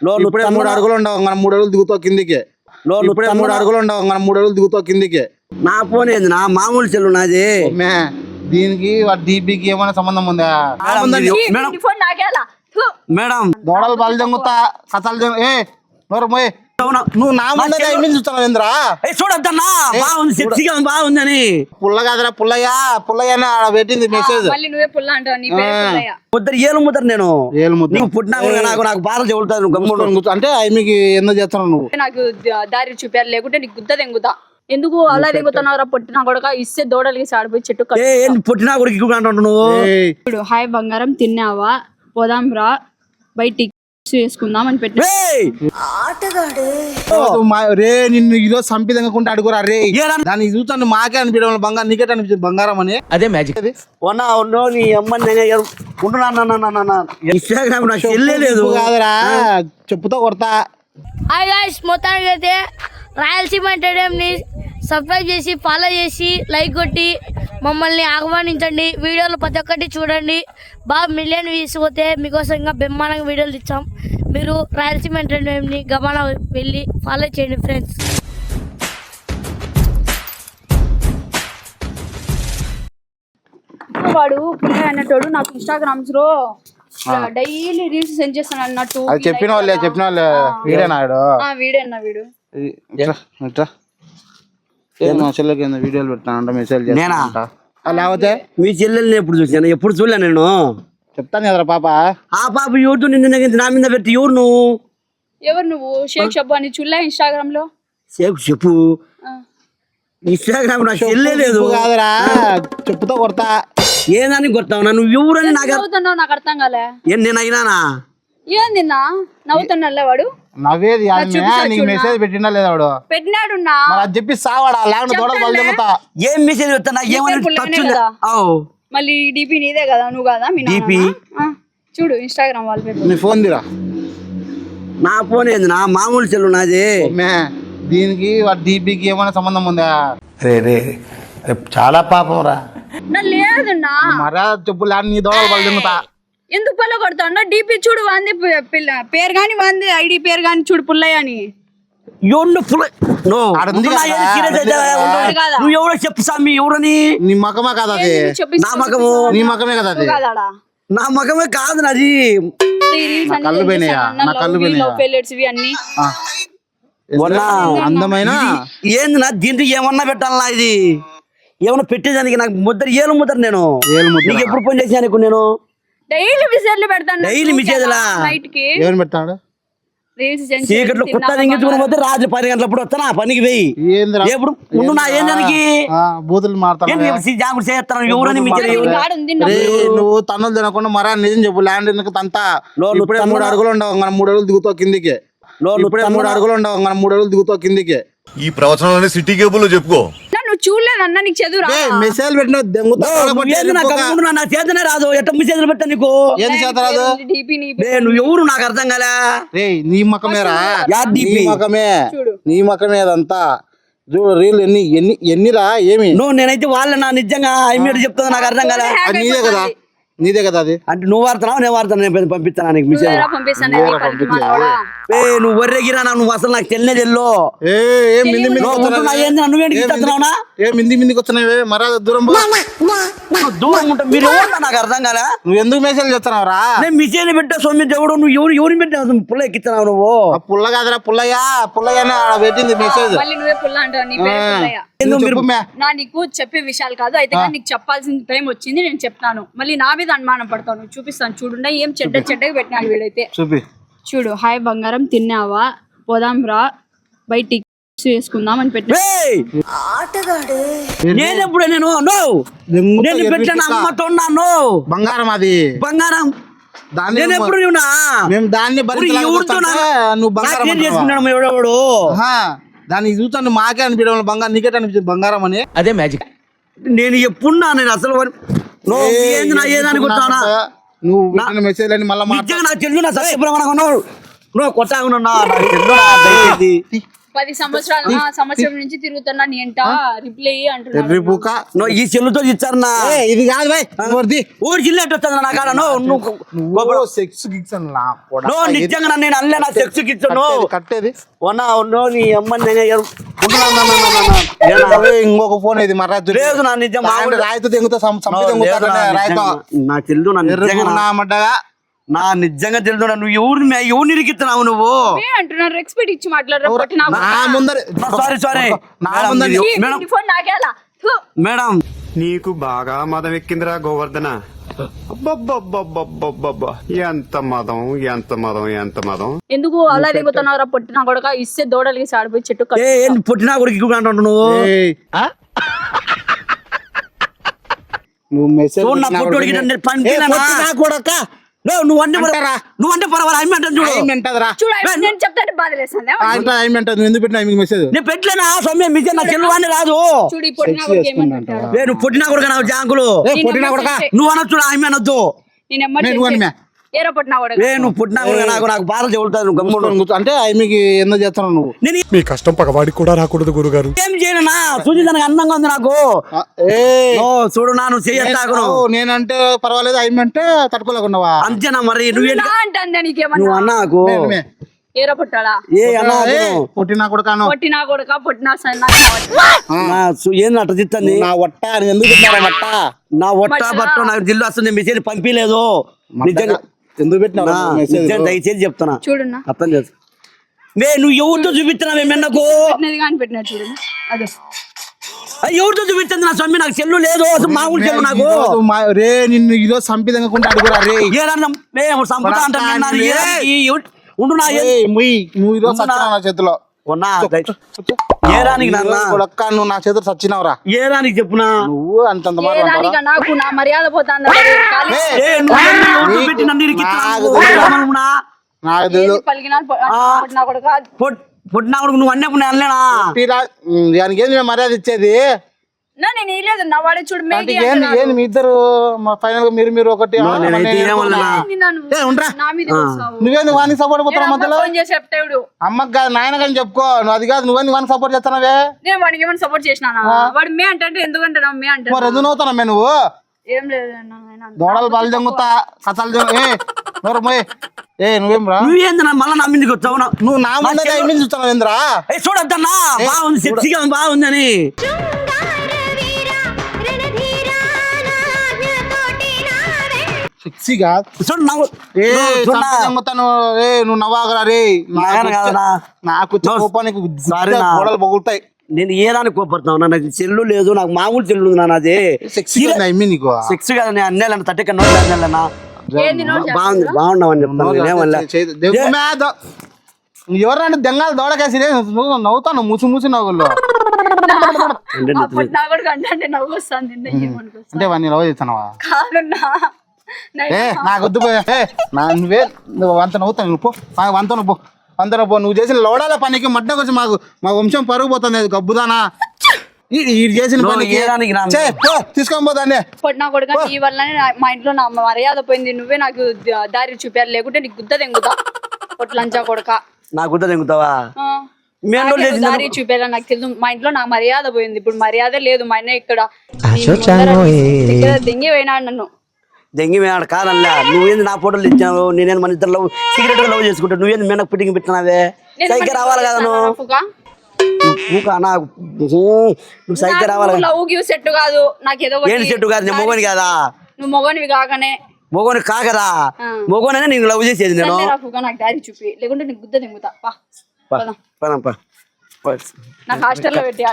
లో నువ్వు ఇప్పుడే మూడు? అడుగులు ఉండవు మనం మూడు అడుగులు దిగుతావు కిందికి ఇప్పుడే మూడు? అడుగులు ఉండవు మనం మూడు అడుగులు దిగుతావు కిందికి నా ఫోన్ ఏంది నా మామూలు చెల్లు నాది మే దీనికి డీపీకి ఏమైనా సంబంధం ఉందా మేడం, ఉందండి. ఇది- మేడం ఫోన్ నాకేలా థు. మేడం దోడలు బలి జంగుతా కథలు జంగు ఏ నోరు మోయ్? నువ్వు నా ముందే టైమింగ్ చూస్తున్నావు ఏంద్రా ఏ చూడొద్దన్నా బాగుంది సెక్సీగా బాగుంది అని పుల్ల కాదురా పుల్లయ్యా. పుల్లయ్య పెట్టింది మెసేజ్ నువ్వే ముద్దరు ఏలు ముద్దరు నేను. ఏలు ముద్ద. నీకు పుట్టినా నాకు నాకు బాధలు చెబుతాను నువ్వు గమ్ముడు. అంటే అవి మీకు ఎందుకు చేస్తున్నావు నువ్వు? నాకు దారి చూపారు లేకుంటే నీకు గుద్ద తెంగుతా. ఎందుకు అలా తెంగుతున్నారా పొట్టినా కొడక? ఇస్తే దూడలకి సాడిపోయి చెట్టు పుట్టినా కూడా ఇక్కడ అంటావు నువ్వు. ఏయ్, ఇప్పుడు హాయ్ బంగారం తిన్నావా? పోదాం రా బయటికి వేసుకుందాం అని పెట్టి రే నిన్ను ఈరోజు సంపిదంగా అడుగురా రే? దాన్ని చూస్తాను మాకే అనిపించడం బంగారం నీకే అనిపించింది బంగారం అని. అదే మ్యాజిక్. ఉన్నా ఉన్నో నీ అమ్మని నేను నాకు కాదురా. చెప్పుతో కొడతా. హాయ్ గాయ్స్ మొత్తానికి అయితే రాయలసీమ ఎంటర్టైన్మెంట్ని సబ్స్క్రైబ్ చేసి ఫాలో చేసి లైక్ కొట్టి మమ్మల్ని ఆహ్వానించండి. వీడియోలు ప్రతి ఒక్కటి చూడండి. బాగా మిలియన్ వ్యూస్ పోతే మీకోసం ఇంకా బ్రహ్మాండంగా వీడియోలు ఇచ్చాం మీరు రాయలసీమ ఎంటర్టైన్మెంట్ని గమన వెళ్ళి ఫాలో చేయండి ఫ్రెండ్స్ వాడు అన్నట్టు నాకు ఇన్స్టాగ్రామ్స్లో డైలీ రీల్స్ సెండ్ చేస్తాను అన్నట్టు. అది చెప్పిన వాళ్ళే చెప్పిన వాళ్ళే. వీడే నాయుడు ఆ, వీడేనా వీడు. ఇది ఇట్లా ఇట్లా. ఏ మా చెల్లెకి ఏందో వీడియోలు పెడతానంట మెసేజ్ నేనా? చేస్తానంట లేకపోతే మీ చెల్లెల్ని ఎప్పుడు చూసాను ఎప్పుడు చూడలే నేను. చెప్తాను కదరా పాప. ఆ పాప ఎవరితో నిన్న నా మీద పెట్టి ఎవరు నువ్వు ఎవరు నువ్వు? షేక్ షబ్బు అని చూడలే ఇన్స్టాగ్రామ్లో చెప్పు. చెప్పు. ఇన్స్టాగ్రామ్ నాకు చెల్లే లేదు. కాదురా. చెప్పుతో కొడతా. ఏదని కొడతావు? నువ్వు ఎవరని నాకు నవ్వుతున్నావు నాకు అర్థం కాలే. ఏం నేను అయినానా? ఏందిన్నా నవ్వుతున్నా వాడు. నవ్వేది నీకు. మెసేజ్ పెట్టినా లేదా వాడు? పెట్టినాడు నా మరి అది చెప్పి సావాడా? లేకుండా ఏం మెసేజ్ పెడతా ఏమని టచ్ మళ్ళీ డిపి నీదే కదా నువ్వు కదా మీ? DP? చూడు ఇన్స్టాగ్రామ్ వాల్ పేపర్ నీ ఫోన్ దిరా నా ఫోన్ ఏంది నా మామూలు చెల్లు నాది. మే దీనికి డీపీకి ఏమైనా సంబంధం ఉందా? రే రే రే, చాలా పాపం రా. నా లేదున్నా మరా చెప్పు లేని నీ దూడలు బలి జంగుతా ఎందుకు పల్ల కొడతావు డిపి చూడు వాంది పి- పిల్ల పేరు గాని వాంది ఐడి పేరు గాని చూడు పుల్లయ్య అని. ఎవరు. నువ్వు ఎవరో చెప్పు సామి ఎవరని? నీ కదా అది? నా మగము. నీ మకమే కదా అది? కాదాడా? నా మగమే కాదు నాది. రీల్స్ అన్ని కళ్ళు పోయినాయా? నా కళ్ళు పోయినాయా? ఫెయిల్యూర్స్ ఇవి అన్ని ఆ. మొన్న అందమైన? ఏంది నా దీంట్లో ఏమన్నా పెట్టాలా ఇది? ఏమన్నా పెట్టేదానికి నాకు ముద్ర ఏలు ముద్ర నేను. నీకు ఎప్పుడు ఫోన్ చేసాను నేను? డైలీ మెసేజ్లు పెడతాను Daily message లా? నైట్ చీకట్లో కుట్ట దింగించుకుని పోతే రాత్రి పది గంటలప్పుడు వస్తానా పనికి పోయి ఎప్పుడు? నువ్వు నా ఏం దానికి ఆ, బూతులు మారుతాను జాగ్రత్త చేస్తాను? ఎవరని నువ్వు తన్నులు తినకుండా మరా నిజం చెప్పు. ల్యాండ్ ఎందుకు తంతా? లో నువ్వు ఇప్పుడే మూడు? అడుగులు ఉండవు మనం మూడు అడుగులు దిగుతావు కిందికి. ఇప్పుడే మూడు? అడుగులు ఉండవు మనం మూడు అడుగులు దిగుతావు కిందికి. ఈ ప్రవచనాలన్నీ సిటీ కేబుల్లో చెప్పుకో. చూడలేదన్నా నీకు చదువు రా మెసేజ్ పెట్టిన దెంగుతా? నా చేతనే రాదు. ఎట్ట మెసేజ్లు పెట్టా నీకు? ఏంది చేతరాదు డిపి నీ రే నువ్వు ఎవరు? నాకు అర్థం కాలే. రే నీ మకమేరా? యా నీ? మకమే. చూడు. నీ మకమే అదంతా చూడు రీల్ ఎన్ని ఎన్ని ఎన్నిరా? ఏమి? నువ్వు నేనైతే వాళ్ళ నా నిజంగా ఐమీడు చెప్తుంది నాకు అర్థం కాలే. అది నీదే కదా? నీదే కదా అది? అంటే నువ్వు వాడుతున్నావు నేను వాడుతాను నేను పంపిస్తాను నీకు? ఏ నువ్వు వర్రెగిరా నువ్వు అసలు నాకు తెలియనే తెల్లో ఏ ఏ మింది మిందికి నువ్వు వస్తున్నావే? మరా దూరం దూరం ఉంటా మీరు ఎవరు నాకు అర్థం కాలే? నువ్వు ఎందుకు మెసేజ్ చేస్తున్నావురా? నేను మెసేజ్ పెట్టా సొమ్మి దేవుడు నువ్వు ఎవరు ఎవరిని పెట్టావు పుల్ల ఎక్కిస్తున్నావు నువ్వు. ఆ పుల్ల కాదురా పుల్లయ్యా పుల్లయ్య అని ఆడ పెట్టింది మెసేజ్. మళ్ళీ నువ్వే పుల్ల అంటావు నీ నీకు చెప్పే విషయాలు కాదు అయితే నీకు చెప్పాల్సిన టైం వచ్చింది నేను చెప్తాను. మళ్ళీ నా మీద అనుమానం పడతావు. నువ్వు చూపిస్తాను. చూడుండా ఏం చెడ్డ చెడ్డగా పెట్టినాడు వీడైతే. చూపి. చూడు హాయ్ బంగారం తిన్నావా? పోదాం రా. బయటికి వేసుకుందాం అని పెట్టి నేను నో పెట్టాను పిక్క. అమ్మతో ఉన్నాను బంగారం అది. బంగారం. నేను ఎప్పుడు మేము దాన్ని నువ్వు బంగారం? చేసుకున్నాడు ఎవడెవడు. దాన్ని చూస్తాను మాకే అనిపించడం బంగారం నీకే అనిపించింది బంగారం అని. అదే మ్యాజిక్. నేను ఎప్పుడున్నా నేను అసలు నువ్వు ఏంది నా ఏదని కొట్టానా నువ్వు పెట్టిన మెసేజ్ అని మళ్ళీ నిజంగా నాకు తెలుసు నా సత్యప్రమాణం ఉన్నావు నువ్వు కొట్టాగున్నా నాకు తెలుసు నా పది సంవత్సరాలు సంవత్సరం నుంచి తిరుగుతున్నా నీ ఎంట రిప్లై అంటున్నాను ఈ చెల్లుతో ఇచ్చారన్నా. ఏ, ఇది కాదు బాయ్. ఊరి ఎట్టు వస్తుంది నా కాడ? నువ్వు సెక్స్ గిక్స్ నా నిజంగా నేను అల్లే నా. సెక్స్ ఇచ్చాను కట్టేది, నీ అమ్మని నేను ఇంకొక ఫోన్ ఇది మర్రాజు లేదు నా నిజం రాయితో తెంగుతా నా చెల్లు నిజంగా నా మడ్డగా నా నిజంగా తెలుసు నువ్వు ఎవరిని మే- ఎవరిని ఇరికిస్తున్నావు నువ్వు? ఏ అంటున్నారు రెస్పెక్ట్ ఇచ్చి మాట్లాడరా మేడం నీకు బాగా మదం ఎక్కిందిరా గోవర్ధన. ఎంత మదం ఎంత మదం ఎంత మదం. ఎందుకు అలా దిగుతున్నారా పొట్టినా కూడా ఇస్తే దూడలకి సాడిపోయి చెట్టు పుట్టినా కూడా ఇక్కడ అంటావు నువ్వు? నువ్వు మెసేజ్ కూడా నువ్వు అంటే? నువ్వు అంటే చూడు. నేను చెప్తాను ఎందుకు పెట్టినా మీకు మెసేజ్? నేను పెట్టలేనా నా రాదు. చూడు పొట్టినా నేను పుట్టినా జాంకులు ఏ, పొట్టినా కొడక? నువ్వు అనొచ్చు ఆమె అనొద్దు. నేను. ఏరో పొట్టినా కూడా ఏ నువ్వు పుట్టినా కూడా నాకు నాకు బాధ చెబుతాను నువ్వు గమ్ముడు అంటే నువ్వు? నేను మీ కష్టం పగవాడికి కూడా రాకూడదు గురుగారు. ఏం చేయనునా చూసి దానికి అందంగా ఉంది నాకు. ఓ చూడు నా నువ్వు నేనంటే పర్వాలేదు అవి అంటే తట్టుకోలేకున్నావా అంతేనా మరి? నీకేమన్నా నువ్వు అన్నాకు మే. ఏరో పొట్టాడా? ఏ అన్నాకు ఏ, పొట్టినా కొడకాను పొట్టినా కొడుక పొట్టినా సన్నా నా సు- ఏంది అట్ట తిత్తంది నా వట్ట ఎందుకు వట్ట? నా ఒట్ట బట్ట నాకు జిల్లు వస్తుంది మెసేజ్ పంపిలేదు. నిజంగా ఎందుకు దయచేసి చెప్తున్నా. చూడున్నా. అర్థం చేసు మే నువ్వు ఎవరితో చూపిస్తున్నావే మెన్నకు పెట్టినది కానీ పెట్టినది చూడు. అదే. అయ్య, ఎవరితో చూపించింది నా స్వామి? నాకు సెల్లు లేదు. మామూలు చెప్పు నాకు. రే నిన్ను ఈరోజు సంపిదంగా అడుగురా రే. ఏదన్నా ఉండు నా చేతిలో. ఉన్నా ఏరానికి నాన్న? కొడక్క నువ్వు నా చేతిలో సచ్చినావురా ఏరానికి చెప్పునా? నువ్వు అంతంత ఏ నాకు నా మర్యాద ఏ నువ్వు నీకు- పొట్టినా కొడుక అన్నప్పుడు నేను అనలేనా? దానికి మేము మర్యాద ఇచ్చేది? నేను వేయలేదు నా వాడే చూడు ఏంది ఏంది మీ ఇద్దరు ఫైనల్గా మీరు మీరు ఒకటి. నువ్వేంది సపోర్ట్ నేను పోతున్నా మధ్యలో? ఫోన్ చేసి చెప్తాడు అమ్మకి కాదు నాయన కానీ చెప్పుకో. నువ్వు అది కాదు నువ్వేంది వానికి సపోర్ట్ చేస్తున్నావే నేను వాడికి ఏమైనా సపోర్ట్ చేసినానా? వాడు మే అంటే ఎందుకంటే మే అంటే మరి ఎందుకు నువ్వు? ఏం లేదు దోడలు బలి జంగుతా కథలు ఏ నోరు మోయ్. ఏ నువ్వేం రా నువ్వేంది నా మళ్ళా నా మీదకి వచ్చావు? నా- నువ్వు నా ముందే చూస్తున్నావు ఏంద్రా ఏ చూడద్దన్నా. బాగుంది సెక్సీగా బాగుంది సెక్సీగా చూడు నాకు ఏ నువ్వు చూడు నా- జంగుతాను ఏ నువ్వు నవ్వాగరా రే నాయన కాదనా? నాకు కోపానికి సారీ నా. గోడలు పగులుతాయి నేను ఏ దానికి కోపడుతున్నావు నాకు చెల్లు లేదు నాకు మామూలు చెల్లు ఉంది నాన్న అది అమ్మి నీకు సెక్స్ కదా నేను నోట్ అన్నేళ్ళనా ఏంది నోట్ బాగుంది బాగున్నావు అని చెప్తాను ఎవరంటే దెంగాలు దోడకేసి నవ్వుతాను మూసి మూసి నవ్వుల్లో అంటే వాడిని లవ్ ఏ నాకు వద్దు పో. ఏ, నా నువ్వే నువ్వు అంత నవ్వుతాను నువ్వు వంత నువ్వు పో. వంత నువ్వు పో. నువ్వు చేసిన లోడాల పనికి మడ్డకొచ్చి మాకు మా వంశం పరుగు పోతుంది. అది గబ్బుదానా? ఈ- ఈ చేసిన పనికి. నా- తీసుకొని పోతాండి పొట్టినా కొడుక నీ వల్లనే నా- మా ఇంట్లో నా మర్యాద పోయింది. నువ్వే నాకు దారి చూపారు. లేకుంటే నీకు గుద్ద తెంగుతా. పొట్లంచా కొడక. నా గుద్ద తెంగుతావా? దారి చూపేలా నాకు తెలుసు మా ఇంట్లో నా మర్యాద పోయింది. ఇప్పుడు మర్యాద లేదు. మా అన్న నీ ఇక్కడ దింగి పోయినాడు నన్ను. దెంగి మేడ కాదల్లా. నువ్వేంది నా ఫోటోలు ఇచ్చావు నేనేది మన ఇద్దరు లవ్ సీక్రెట్గా లవ్ చేసుకుంటావు నువ్వేంది మేనకు పిట్టింగ్ పెట్టినావే? సైకి రావాలి కదా నువ్వు? నాకు నువ్వు సైకి రావాలి లవ్ గివ్ సెట్ కాదు. నాకు ఏదో ఒకటి ఏంటి చెట్టు కాదు? నేను మొగని కాదా? నువ్వు మొగనివి కాకనే. మొగని కాకదా? మొగనైనా నేను లవ్ చేసేది నేను? నాకు దారి చూపి. లేకుంటే నీకు గుద్ద తెంగుతా పా. పా, పోదాం. పదం, పా. పా. నాకు హాస్టల్లో పెట్టి ఆడ.